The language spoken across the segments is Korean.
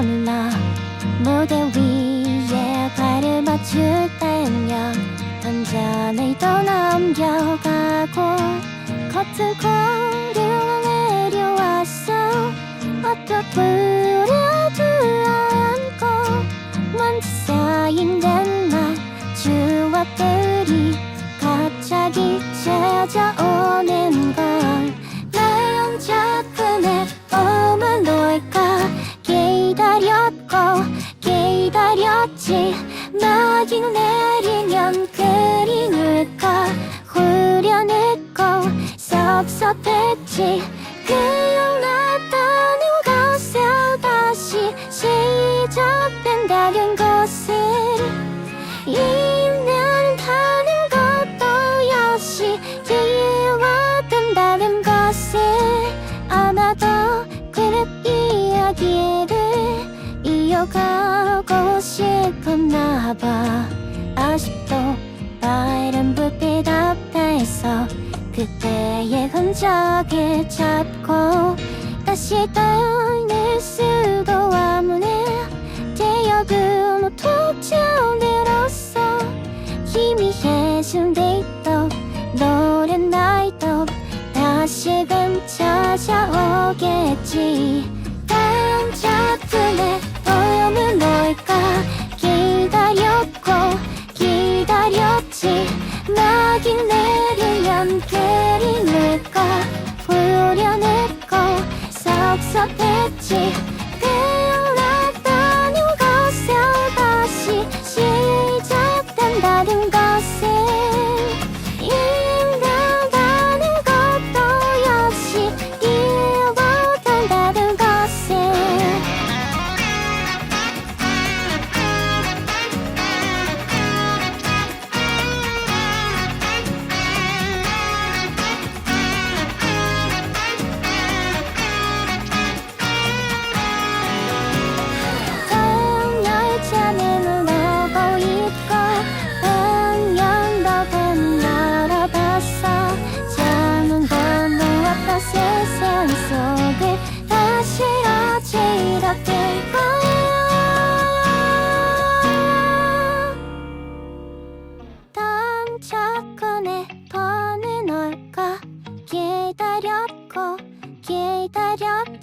몰라 무대 위에 발을 맞출 때면 한잔을 더 넘겨가고 커튼 코를 내려왔어 어떤 부려도 않고 먼지 쌓인 옛날 추억들이 갑자기 찾아오는 기다렸지 막이 내리면 그리 눌까 후련했고 섭섭했지. 기억났다는 것을 다시 시작된다는 것을 잊는다는 것도 역시 기억된다는 것을 아마도 그릇 이야기를 이어가고 싶었나 봐. 아직도 밝은 불빛 앞에서 그때의 흔적을 찾고 다시 떠올릴 수도 없는 대역은 도착으로서 희미해진 데이터 노래 날도 다시금 찾아오겠지 막이 내리면 늘까 후련했고 섭섭했지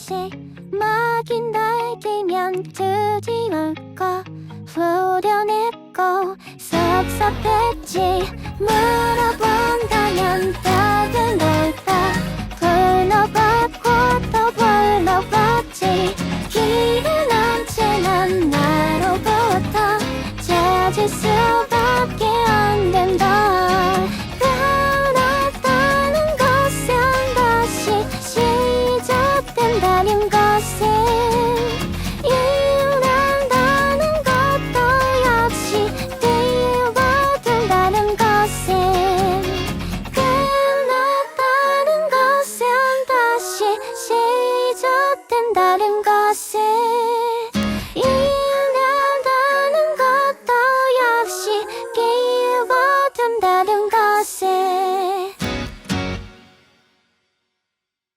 기다렸지 막이 날리면 드디어 올까? 후련했고 섭섭했지. 다